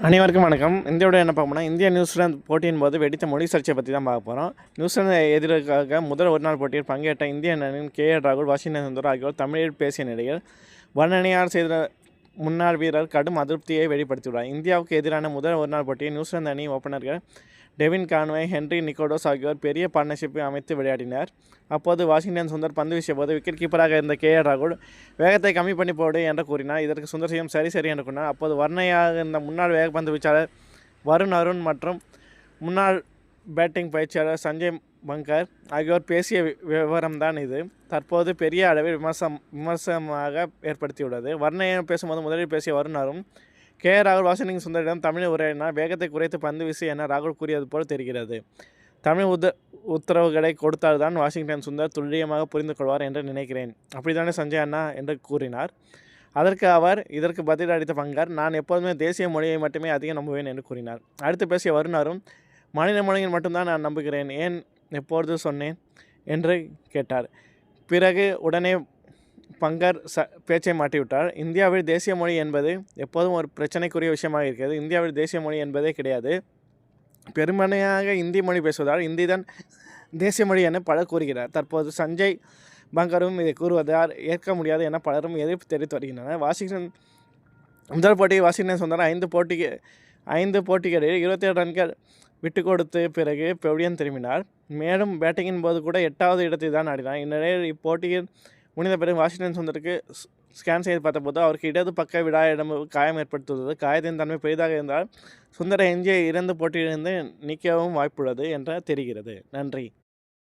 அனைவருக்கும் வணக்கம். இந்தியோட என்ன பார்ப்போம்னா இந்தியா நியூசிலாந்து போட்டியின் போது வெடித்த மொழி சர்ச்சை பற்றி தான் பார்க்க போகிறோம் நியூசிலாந்து எதிராக முதல் ஒரு நாள் போட்டியில் பங்கேற்ற இந்திய அணியின் கே எல் ராகுல் வாஷிங்டன் சுந்தர் ஆகியோர் தமிழில் பேசிய நிலையில் வர்ணனையார் செய்த முன்னாள் வீரர் கடும் அதிருப்தியை வெளிப்படுத்தியுள்ளார். இந்தியாவுக்கு எதிரான முதல் ஒரு நாள் போட்டியில் நியூசிலாந்து அணி ஓப்பனர்கள் டெவின் கான்வே ஹென்ரி நிக்கோடோஸ் ஆகியோர் பெரிய பார்ட்னர்ஷிப்பை அமைத்து விளையாடினர். அப்போது வாஷிங்டன் சுந்தர் பந்து வீசிய போது விக்கெட் கீப்பராக இருந்த கே ஆர் ராகுல் வேகத்தை கம்மி பண்ணி போடு என்று கூறினார். இதற்கு சுந்தர் சிங் சரி சரி என்று கூறினார். அப்போது வர்ணையாக இருந்த முன்னாள் வேகப்பந்து வீச்சாளர் வருண் அருண் மற்றும் முன்னாள் பேட்டிங் பயிற்சியாளர் சஞ்சய் பங்கர் ஆகியோர் பேசிய வி- விவரம்தான் இது. தற்போது பெரிய அளவில் விமர்சம் விமர்சனமாக ஏற்படுத்தியுள்ளது. வர்ணையம் பேசும்போது முதலில் பேசிய வருணரும் கே ராகுல் வாஷிங்டன் சுந்தரிடம் தமிழ் உரையினால் வேகத்தை குறைத்து பந்து வீசு என ராகுல் கூறியது போல் தெரிகிறது. தமிழ் உத உத்தரவுகளை கொடுத்தால்தான் வாஷிங்டன் சுந்தர் துல்லியமாக புரிந்து கொள்வார் என்று நினைக்கிறேன். அப்படித்தானே சஞ்சய் அண்ணா என்று கூறினார். அதற்கு அவர் இதற்கு பதில் அளித்த பங்கர் நான் எப்போதுமே தேசிய மொழியை மட்டுமே அதிகம் நம்புவேன் என்று கூறினார். அடுத்து பேசிய வருணரும் மாநில மொழியில் மட்டும்தான் நான் நம்புகிறேன். ஏன் எப்பொழுது சொன்னேன்? என்று கேட்டார். பிறகு உடனே பங்கர் ச பேச்சை மாட்டிவிட்டார் இந்தியாவில் தேசிய மொழி என்பது எப்போதும் ஒரு பிரச்சனைக்குரிய விஷயமாக இருக்கிறது. இந்தியாவில் தேசிய மொழி என்பதே கிடையாது. பெருமனையாக இந்தி மொழி பேசுவதால் இந்தி தான் தேசிய மொழி என பலர் கூறுகிறார். தற்போது சஞ்சய் பங்கரும் இதை கூறுவதால் ஏற்க முடியாது என பலரும் எதிர்ப்பு தெரிவித்து வருகின்றனர். வாஷிங்டன் முதல் போட்டி வாஷிங்டன் சுந்தரம் ஐந்து போட்டிக்கு ஐந்து போட்டிகளில் இருபத்தேழு ரன்கள் விட்டு கொடுத்து பிறகு பெவிலியன் திரும்பினார். மேலும் பேட்டிங்கின் போது கூட எட்டாவது இடத்தை தான் ஆடினார். இந்நிலையில் இப்போட்டியில் முடிந்த பிறகு வாஷிங்டன் சுந்தருக்கு ஸ்கேன் செய்து பார்த்தபோது அவருக்கு இடது பக்க விடா இடம் காயம் ஏற்படுத்துள்ளது காயத்தின் தன்மை பெரிதாக இருந்தால் சுந்தர எஞ்சிய இரண்டு போட்டியிலிருந்து நீக்கவும் வாய்ப்புள்ளது என்று தெரிகிறது. நன்றி.